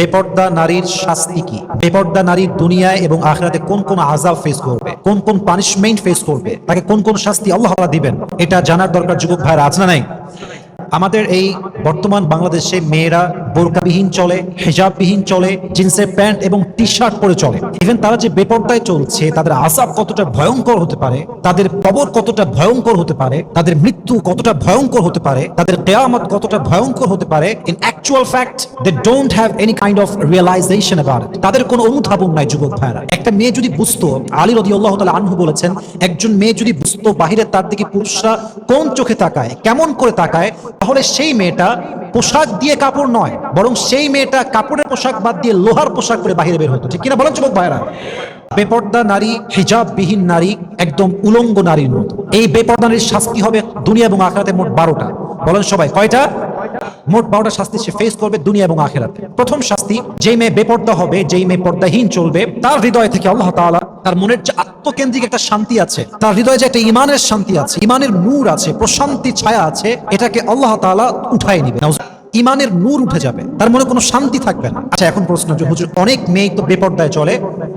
বেপর্দা নারীর শাস্তি কি? বেপর্দা নারীর দুনিয়ায় এবং আখরাতে কোন কোন আজাব ফেস করবে? কোন কোন পানিশমেন্ট ফেস করবে? তাকে কোন কোন শাস্তি আল্লাহ দিবেন? এটা জানার দরকার যুবক ভাইয়ের আজ না নাই? আমাদের এই বর্তমান বাংলাদেশে মেয়েরা বোরকাবিহীন চলে, হেজাববিহীন চলে, জিন্সের প্যান্ট এবং টি শার্ট পরে চলে। ইভেন তারা যে বেপর্দায় চলছে, তাদের আসাব কতটা ভয়ঙ্কর হতে পারে, তাদের কবর কতটা ভয়ঙ্কর হতে পারে, তাদের মৃত্যু কতটা ভয়ঙ্কর হতে পারে, তাদের কেয়ামত কতটা ভয়ঙ্কর হতে পারে in actual fact they don't have any kind of realisation about তাদের কোনো অনুধাবন নাই, যুবক ভাইরা একটা মেয়ে যদি বুঝতো, আলী রদি আল্লাহ তালা আনহু বলেছেন, একজন মেয়ে যদি বুঝতো, বাহিরে তার দিকে পুরুষরা কোন চোখে তাকায়, কেমন করে তাকায় তাহলে সেই মেয়েটা পোশাক দিয়ে কাপড় নয়, বরং সেই মেয়েটা কাপড়ের পোশাক বাদ দিয়ে লোহার পোশাক পরে বাহিরে বের হতো। ঠিক কিনা বলেন যুবক ভাইরা বেপর্দা নারী, হিজাববিহীন নারী, একদম উলঙ্গ নারীর মতো। এই বেপর্দা নারীর শাস্তি হবে দুনিয়া এবং আখড়াতে মোট বারোটা। বলেন সবাই, কয়টা? মোট বারোটা শাস্তি সে ফেস করবে দুনিয়া এবং আখেরাতে। প্রথম শাস্তি, যেই মেয়ে বেপর্দা হবে, যেই মেয়ে পর্দাহীন চলবে, তার হৃদয় থেকে আল্লাহ তালা তার মনের যে আত্মকেন্দ্রিক একটা শান্তি আছে, তার হৃদয়ে যে একটা ইমানের শান্তি আছে ইমানের নূর আছে, প্রশান্তি ছায়া আছে, এটাকে আল্লাহ তালা উঠায় নিবে। ইমানের নূর উঠে যাবে, তার মনে কোনো শান্তি থাকবে না। আচ্ছা এখন প্রশ্ন যে হুজুর, অনেক মেয়ে তো বেপর্দায় চলে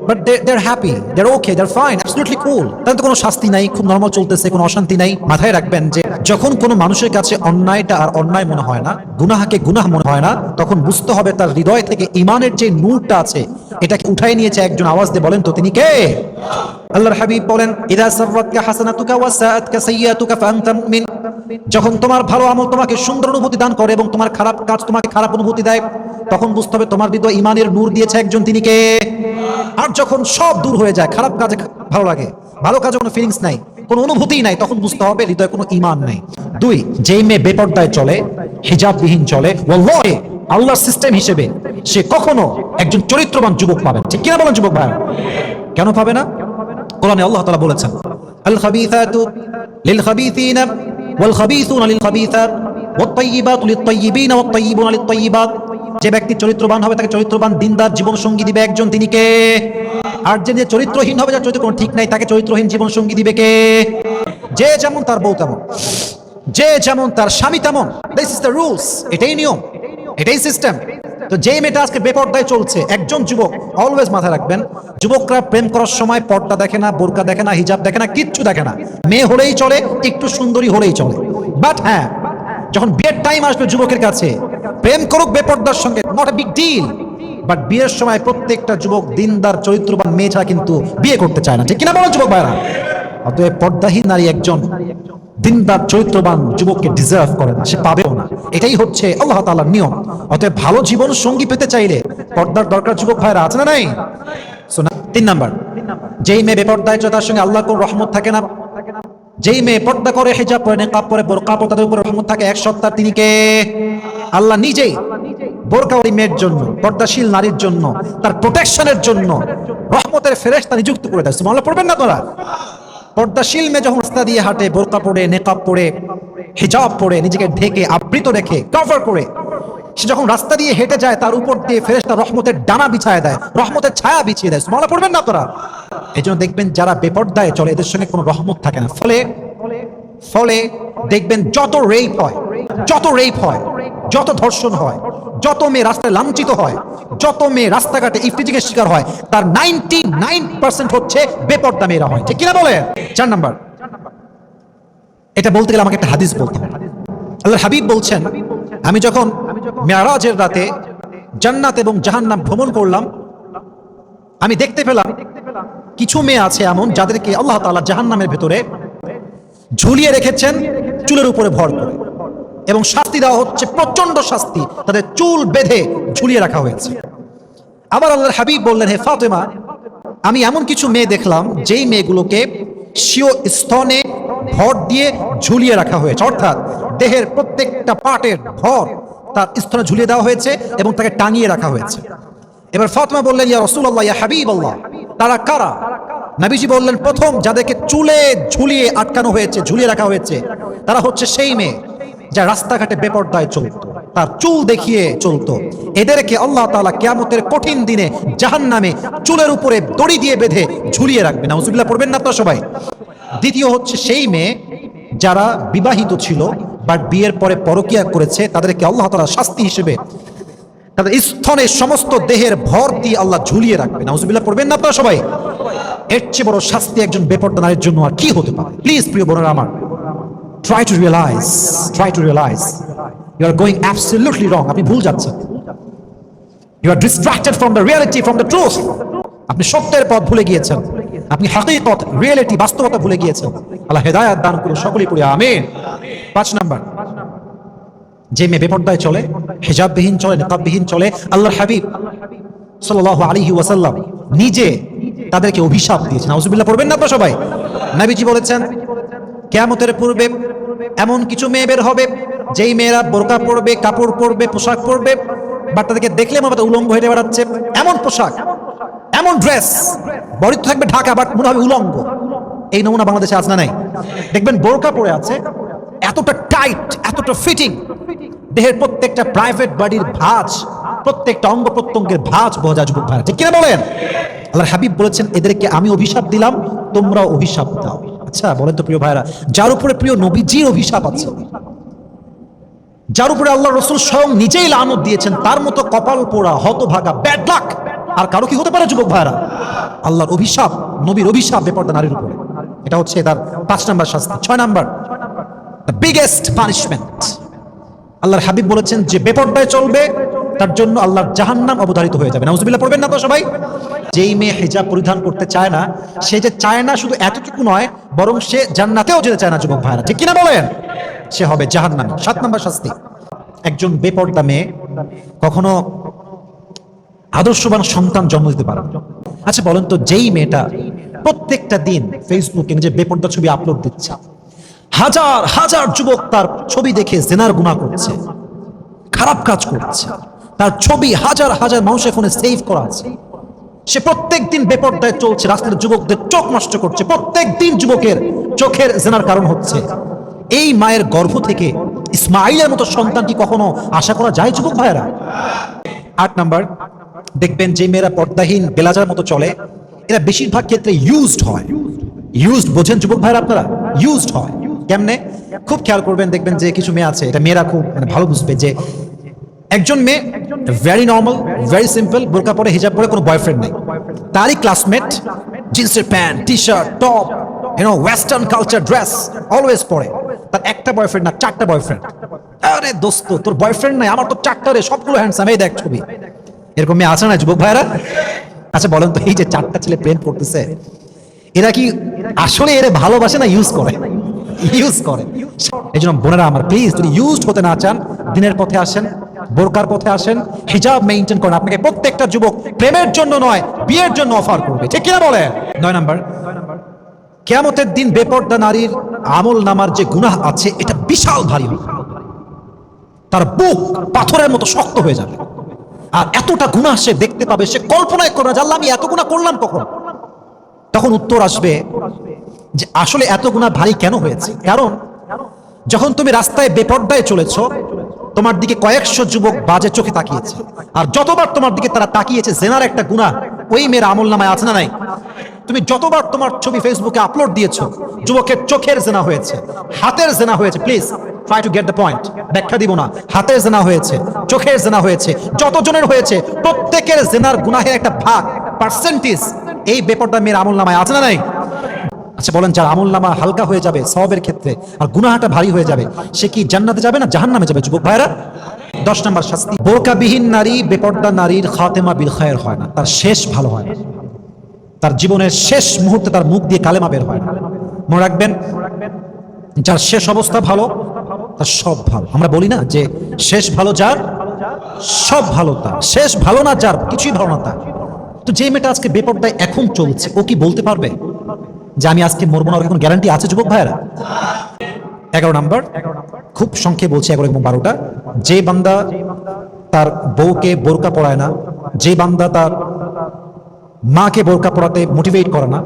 but they happy they're okay they're fine absolutely cool তাদের তো কোনো শাস্তি নাই, খুব নর্মাল চলতেছে, কোনো অশান্তি নাই। মাথায় রাখবেন যে, যখন কোনো মানুষের কাছে অন্যায়টা আর অন্যায় মনে হয় না, গুনাহাকে গুনাহ মনে হয় না, তখন বুঝতে হবে তার হৃদয় থেকে ইমানের যে নূরটা আছে, এটাকে উঠাই নিয়েছে একজন আওয়াজ দিয়ে বলেন তো তিনি কে? আল্লাহর হাবিব বলেন, ইদা সাররাতকা হাসানাতুকা ওয়া সাআতকা সাইয়্যাতুকা ফাআনতা মুমিন। যখন তোমার ভালো আমল তোমাকে সুন্দর অনুভূতি দান করে এবং তোমার খারাপ কাজ তোমাকে খারাপ অনুভূতি দেয়, তখন বুঝতে হবে তোমার হৃদয় ইমানের নূর দিয়েছে একজন তিনি কে? আর যখন সব দূর হয়ে যায়, খারাপ কাজে ভালো লাগে, ভালো কাজে কোনো ফিলিংস নাই, কোনো অনুভূতিই নাই, তখন বুঝতে হবে হৃদয়ে কোনো ইমান নেই। দুই, যেই মেয়ে বেপর্দায় চলে, হিজাববিহীন চলে, ওয়াল্লাহি, আল্লাহর সিস্টেম হিসেবে সে কখনো একজন চরিত্রবান যুবক পাবে। ঠিক কিনা বলেন যুবক ভাই? কেন পাবে না? কোরআনে আল্লাহ তাআলা বলেছেন, আল খাবিথাতু লিল খাবিথিনা লিত তাইয়িবিনা ওয়াত তাইয়িবুনা লিত তাইয়িবাত। যে ব্যক্তি চরিত্রবান হবে, তাকে চরিত্রবান দিনদার জীবন সঙ্গী দিবে একজন, তিনি কে? আর যে যে চরিত্রহীন হবে, যার চরিত্র কোনো ঠিক নাই, তাকে চরিত্রহীন জীবন সঙ্গী দিবে কে? যে যেমন তার বউ তেমন, যে যেমন তার স্বামী তেমন। দিস ইজ দ্য রুলস এটাই নিয়ম, এটাই সিস্টেম তো যেই মেয়েটা আজকে বেপর্দায় চলছে, একজন যুবক অলওয়েজ মাথায় রাখবেন, যুবকরা প্রেম করার সময় পর্দা দেখে না, বোরকা দেখে না, হিজাব দেখে না, কিচ্ছু দেখে না। মেয়ে হলেই চলে, একটু সুন্দরী হলেই চলে। বাট হ্যাঁ যখন বিয়ের টাইম আসবে যুবকের কাছে, প্রেম করুক বেপর্দার সঙ্গে not a big deal but বিয়ের সময় প্রত্যেকটা যুবক দিনদার, চরিত্রবান মেয়ে ছাড়া কিন্তু বিয়ে করতে চায় না। ঠিক কিনা বলো যুবক ভাইরা অতএব পর্দাহীন নারী একজন। দিনদার, চরিত্রবান যুবককে ডিজার্ভ করে না, সে পাবেও না। এটাই হচ্ছে আল্লাহ তাআলার নিয়ম। অতএব ভালো জীবন সঙ্গী পেতে চাইলে পর্দার দরকার যুবক ভাইরা, আছে না নাই? তিন নাম্বার। যেই মেয়ে বেপর্দায় তার সঙ্গে আল্লাহ কোন রহমত থাকে না। যেই মেয়ে পর্দা করে, হেজাব পরে, নেকাব পরে বোরকা পরে তাদের উপরে রহমত থাকে, এক সপ্তাহ তিনি কে? আল্লাহ নিজেই বোরকাওয়ালি মেয়ের জন্য, পর্দাশীল নারীর জন্য, তার প্রোটেকশনের জন্য, রহমতের ফেরেশতা নিযুক্ত করে দেয়। সুবহানাল্লাহ, পড়বেন না তোরা পর্দাশীল মেয়ে যখন রাস্তা দিয়ে হাঁটে, বোরকা পরে নেকাব পরে, হিজাব পরে, নিজেকে ঢেকে, আবৃত রেখে কভার করে। সে যখন রাস্তা দিয়ে হেঁটে যায়, তার উপর দিয়ে ফেরেশতা রহমতের ডানা বিছায় দেয়, রহমতের ছায়া বিছিয়ে দেয়। সুবহানাল্লাহ, পড়বেন না তোরা এই জন্য দেখবেন যারা বেপর্দায় চলে, এদের সঙ্গে কোনো রহমত থাকে না। ফলে ফলে দেখবেন যত রেপ হয়, যত রেপ হয়, যত ধর্ষণ হয় যত মেয়ে রাস্তায় লাঞ্ছিত হয়, যত মেয়ে রাস্তাঘাটে ইফটিজিং এর শিকার হয়, তার নাইনটি নাইন পার্সেন্ট হচ্ছে বেপর্দা মেয়েরা হয়। ঠিক কিনা বলে চার নাম্বার। এটা বলতে গেলে আমাকে একটা হাদিস বলতে হবে। আল্লাহ হাবিব বলছেন, আমি যখন মেয়ারাজের রাতে জান্নাত এবং জাহান্নাম ভ্রমণ করলাম, আমি দেখতে পেলাম কিছু মেয়ে আছে এমন যাদেরকে আল্লাহ তাআলা জাহান্নামের ভেতরে ঝুলিয়ে রেখেছেন, চুলের উপরে ভর করে। এবং শাস্তি দেওয়া হচ্ছে প্রচণ্ড শাস্তি তাদের চুল বেঁধে ঝুলিয়ে রাখা হয়েছে। আবার আল্লাহর হাবিব বললেন, হে ফাতেমা, আমি এমন কিছু মেয়ে দেখলাম, যেই মেয়েগুলোকে স্বীয় স্তনে ভর দিয়ে ঝুলিয়ে রাখা হয়েছে। অর্থাৎ দেহের প্রত্যেকটা পার্টের ভর তার স্তনে ঝুলিয়ে দেওয়া হয়েছে এবং তাকে টাঙিয়ে রাখা হয়েছে। এবার ফাতেমা বললেন, ইয়া রাসূলুল্লাহ, ইয়া হাবিবাল্লাহ, তারা কারা? নবীজি বললেন, প্রথম যাদেরকে চুলে ঝুলিয়ে আটকানো হয়েছে, ঝুলিয়ে রাখা হয়েছে, তারা হচ্ছে সেই মেয়ে। যা রাস্তাঘাটে বেপর্দায় চলতো। তার চুল দেখিয়ে চলতো। এদেরকে আল্লাহ তাআলা কিয়ামতের কঠিন দিনে জাহান্নামে চুলের উপরে দড়ি দিয়ে বেঁধে ঝুলিয়ে রাখবে নাউজুবিল্লাহ, পড়বেন না তো সবাই? দ্বিতীয় হচ্ছে সেই মেয়ে যারা বিবাহিত ছিল, বাট বিয়ের পরে পরকিয়া করেছে, তাদেরকে আল্লাহ তাআলা শাস্তি হিসেবে তাদের স্থনে সমস্ত দেহের ভর দিয়ে আল্লাহ ঝুলিয়ে রাখবে নাউজুবিল্লাহ, পড়বেন না আপনারা সবাই? এর চেয়ে বড় শাস্তি একজন বেপর্দা নারীর জন্য আর কি হতে পারে? প্লিজ, প্রিয় বোনেরা আমার। Try to realise try to realise you are going absolutely wrong আপনি ভুল যাচ্ছেন। You are distracted from the reality from the truth আপনি সত্যের পথ ভুলে গিয়েছেন। আপনি হাকিকত রিয়েলিটি বাস্তবতা ভুলে গিয়েছেন। আল্লাহ হেদায়াত দান করুন সকলেই পড়ি। আমিন। পাঁচ নাম্বার। যে মেয়ে বেপর্দায় চলে, হেজাববিহীন চলে, নেকাববিহীন চলে, আল্লাহর হাবিব সাল্লাল্লাহু আলাইহি ওয়াসাল্লাম নিজে তাদেরকে অভিশাপ দিয়েছেন। আউযুবিল্লাহ পড়বেন না তো সবাই? নবীজি বলেছেন কিয়ামতের পূর্বে এমন কিছু মেয়ে বের হবে, যেই মেয়েরা বোরকা পরবে, কাপড় পরবে, পোশাক পরবে বাট তাদেরকে দেখলে হবে উলঙ্গ হেঁটে বেড়াচ্ছে। এমন পোশাক, এমন ড্রেস বডি থাকবে ঢাকা বাট মনে হবে উলঙ্গ। এই নমুনা বাংলাদেশে আজ না নাই? দেখবেন বোরকা পরে আছে, এতটা টাইট এতটা ফিটিং দেহের প্রত্যেকটা প্রাইভেট বডির ভাঁজ, প্রত্যেকটা অঙ্গ প্রত্যঙ্গের ভাঁজ বোঝা যুবক ভাই ঠিক কিনা বলেন? আল্লাহ হাবিব বলেছেন, এদেরকে আমি অভিশাপ দিলাম তোমরা অভিশাপ দাও। আচ্ছা বলেন তো প্রিয় ভাইরা যার উপরে প্রিয় নবীজির অভিশাপ আছে, যার উপরে আল্লাহ রসুল স্বয়ং নিজেই লানত দিয়েছেন, তার মতো কপাল পোড়া, হতভাগা ব্যাড লাক আর কারও কি হতে পারে যুবক ভাইরা আল্লাহর অভিশাপ, নবীর অভিশাপ বেপর্দা নারীর উপরে। এটা হচ্ছে তার পাঁচ নাম্বার শাস্তি। ছয় নাম্বার বিগেস্ট পানিশমেন্ট আল্লাহর হাবিব বলেছেন, যে বেপর্দায় চলবে তার জন্য আল্লাহর জাহান্নাম অবধারিত হয়ে যাবে। নাউজুবিল্লাহ, পড়বেন না তো সবাই? যেই মেয়ে হিজাব পরিধান করতে চায় না, সে যে চায় না শুধু এতটুকু নয়, বরং সে জান্নাতেও যেতে চায় না যুবক ভাইরা। ঠিক কিনা বলেন? সে হবে জাহান্নামী। সাত নম্বর শাস্তি। একজন বেপর্দা মেয়ে কখনো আদর্শবান সন্তান জন্ম দিতে পারে আচ্ছা বলেন তো যেই মেয়েটা প্রত্যেকটা দিন ফেসবুকে নিজের বেপর্দা ছবি আপলোড দিচ্ছে। হাজার হাজার যুবক তার ছবি দেখে জেনার গুণা করছে। খারাপ কাজ করছে। তার ছবি হাজার হাজার মানুষের ফোনে সেভ করা আছে। সে প্রত্যেক দিন বেপর্দায় চলছে, রাস্তার যুবকদের চোখ নষ্ট করছে প্রত্যেক দিন যুবকের চোখের জেনার কারণ হচ্ছে। এই মায়ের গর্ভ থেকে ইসমাইলের মতো সন্তান কি কখনো আশা করা যায়, যুবক ভাইয়েরা? আট নাম্বার, দেখবেন যে মেয়েরা পর্দাহীন, বেলাজার মতো চলে, এরা বেশিরভাগ ক্ষেত্রে ইউজড হয়। ইউজড বোঝেন যুবক ভাইরা আপনারা? ইউজড হয়। কেমনে? খুব খেয়াল করবেন, দেখবেন যে কিছু মেয়ে আছে, এটা মেয়েরা খুব মানে ভালো বুঝবে যে একজন মেয়ে ভেরি নর্মাল ভেরি সিম্পল বোরকা পরে, হিজাব পরে কোনো বয়ফ্রেন্ড নেই। তারই ক্লাসমেট জিন্সের pant T shirt top you know western culture dress always পরে। তার একটা বয়ফ্রেন্ড না, চারটা বয়ফ্রেন্ড আরে দোস্ত, তোর বয়ফ্রেন্ড নাই, আমার তো চারটা রে, সবগুলো হ্যান্ডসাম এই দেখ ছবি। এরকম মেয়ে আছে না যুবক ভাইরা আচ্ছা বলেন তো, এই যে চারটা ছেলে প্রেম করতেছে, এরা কি আসলে এরা ভালোবাসে না ইউজ করে? ইউজ করে। এই জন্য বোনেরা আমার প্লিজ যদি ইউজড হতে না চান, দিনের পথে আসেন বোরকার পথে আসেন, হিজাব মেইনটেইন করেন। আপনাকে প্রত্যেকটা যুবক প্রেমের জন্য নয়, বিয়ের জন্য অফার করবে। ঠিক কিনা বলে নয় নাম্বার, কেয়ামতের দিন বেপর্দা নারীর আমল নামার যে গুনাহ আছে, এটা বিশাল ভারী হবে। তার বুক পাথরের মতো শক্ত হয়ে যাবে। আর এতটা গুনাহ সে দেখতে পাবে, সে কল্পনায় করবে না আল্লাহ, আমি এত গুনাহ করলাম কখন? তখন উত্তর আসবে যে, আসলে এত গুনাহ ভারী কেন হয়েছে? কারণ, যখন তুমি রাস্তায় বেপর্দায় চলেছ তোমার দিকে কয়েকশো যুবক বাজে চোখে তাকিয়েছে। আর যতবার তোমার দিকে তারা তাকিয়েছে, জেনার একটা গুনাহ, ওই মেয়ের আমল নামায় আছে না নাই? তুমি যতবার তোমার ছবি ফেসবুকে আপলোড দিয়েছ, যুবকের চোখের জেনা হয়েছে, হাতের জেনা হয়েছে। Please try to get the point ব্যাখ্যা দিব না। হাতের জেনা হয়েছে, চোখের জেনা হয়েছে, যতজনের হয়েছে, প্রত্যেকের জেনার গুনাহের একটা ভাগ পার্সেন্টেজ এই বেপরটা মেয়ের আমল নামায় আছে না নাই? আচ্ছা বলেন, যার আমল নামা হালকা হয়ে যাবে সবের ক্ষেত্রে, আর গুনাহাটা ভারী হয়ে যাবে, সে কি জান্নাতে যাবে না জাহান নামে যাবে, যুবক ভাইরা দশ নম্বর শাস্তি, বোরকাবিহীন নারী, বেপর্দা নারীর খাতেমা বিল খায়ের হয় না, তার শেষ ভালো হয় না। তার জীবনের শেষ মুহূর্তে তার মুখ দিয়ে কালেমা বের হয় না। মনে রাখবেন, যার শেষ অবস্থা ভালো, তার সব ভালো। আমরা বলি না যে শেষ ভালো যার, সব ভালো তার। শেষ ভালো না যার, কিছুই ভালো না তার। তো যে মেয়েটা আজকে বেপর্দায় এখন চলছে, ও কি বলতে পারবে? যে আমি আজকে মরবো না কোনো গ্যারান্টি আছে, যুবক ভাইয়েরা? এগারো নাম্বার। খুব সংখ্যে বলছে, এগারো এবং বারোটা। যে বান্দা তার বউকে বোরকা পড়ায় না, যে বান্দা তার মাকে বোরকা পড়াতে মোটিভেট করে না,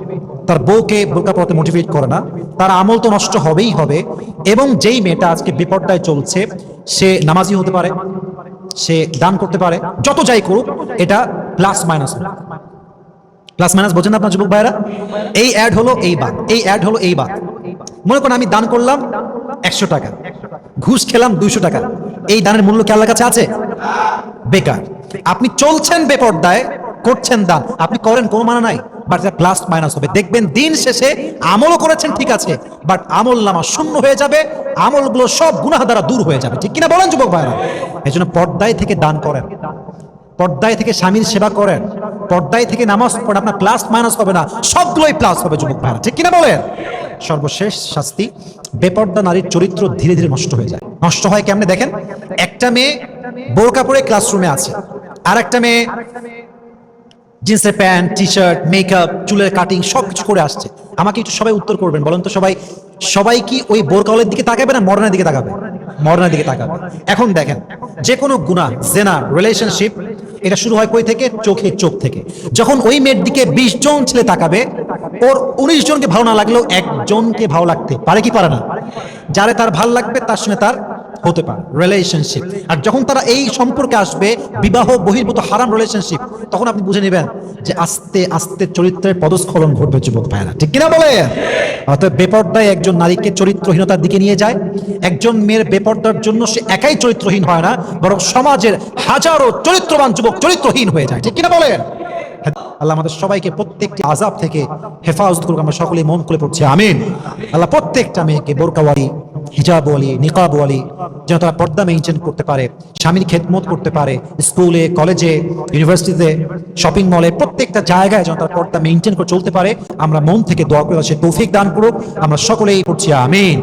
তার বউকে বোরকা পড়াতে মোটিভেট করে না, তার আমল তো নষ্ট হবেই হবে। এবং যেই মেয়েটা আজকে বিপদটায় চলছে, সে নামাজি হতে পারে, সে দান করতে পারে, যত যাই করুক, এটা প্লাস মাইনাস প্লাস মাইনাস বোঝেন আপনার যুবক ভাইরা এই অ্যাড হলো এই বাদ এই অ্যাড হলো এই বাদ মনে করেন আমি দান করলাম একশো টাকা, ঘুষ খেলাম দুইশো টাকা। এই দানের মূল্য কি আল্লাহর কাছে আছে? বেকার। আপনি চলছেন বেপর্দায়, করছেন দান। আপনি করেন, কোনো মানা নাই। বাট প্লাস মাইনাস হবে। দেখবেন দিন শেষে আমলও করেছেন, ঠিক আছে। বাট আমল নামা শূন্য হয়ে যাবে, আমলগুলো সব গুনাহ দ্বারা দূর হয়ে যাবে। ঠিক কিনা বলেন যুবক ভাইরা এই জন্য পর্দায় থেকে দান করেন। পর্দায় থেকে স্বামীর সেবা করেন। পর্দায় থেকে নামাজ পড়েন আপনার প্লাস মাইনাস হবে না, সবগুলোই প্লাস হবে যুবক ভাইরা। ঠিক কিনা বলেন? সর্বশেষ শাস্তি, বেপর্দা নারীর চরিত্র ধীরে ধীরে নষ্ট হয়ে যায়। নষ্ট হয় কেমনে দেখেন? একটা মেয়ে বোরকা পরে ক্লাসরুমে আছে আর একটা মেয়ে জিন্সের প্যান্ট টি শার্ট মেকআপ চুলের কাটিং সব কিছু করে আসছে। আমাকে একটু সবাই উত্তর করবেন, বলেন তো সবাই। সবাই কি ওই বোরকালের দিকে তাকাবে না মরনের দিকে তাকাবে? মরনের দিকে তাকাবে। এখন দেখেন যে কোনো গুণা জেনা রিলেশনশিপ এটা শুরু হয় কই থেকে? চোখে চোখ থেকে। যখন ওই মেয়ের দিকে বিশ জন ছেলে তাকাবে, ওর উনিশ জনকে ভালো না লাগলেও একজনকে ভালো লাগতে পারে কি পারে না। যারে তার ভালো লাগবে, তার সঙ্গে তার হতে পারে রিলেশনশিপ আর যখন তারা এই সম্পর্কে আসবে, বিবাহ, বহির্ভূত, হারাম রিলেশনশিপ তখন আপনি বুঝে নেবেন যে আস্তে আস্তে চরিত্রের পদস্খলন ঘটবে যুবক ভাইরা ঠিক কিনা বলে? অর্থাৎ বেপর্দায় একজন নারীকে চরিত্রহীনতার দিকে নিয়ে যায়। একজন মেয়ের বেপর্দার জন্য সে একাই চরিত্রহীন হয় না, বরং সমাজের হাজারো চরিত্রবান যুবক চরিত্রহীন হয়ে যায়। ঠিক কিনা বলেন আল্লাহ আমাদের সবাইকে প্রত্যেকটি আজাব থেকে হেফাজত করুক, আমরা সকলেই মন খুলে পড়ছি, আমিন। আল্লাহ প্রত্যেকটা মেয়েকে বোরকাওয়ালি হিজাবওয়ালি বলি যেন তারা পর্দা মেনটেন করতে পারে, স্বামীর খেদমত করতে পারে, স্কুলে, কলেজে ইউনিভার্সিটিতে শপিং মলে প্রত্যেকটা জায়গায় যেন তারা পর্দা মেনটেন করে চলতে পারে। আমরা মন থেকে দোয়া করে সে তৌফিক দান করুক। আমরা সকলেই করছি আমিন।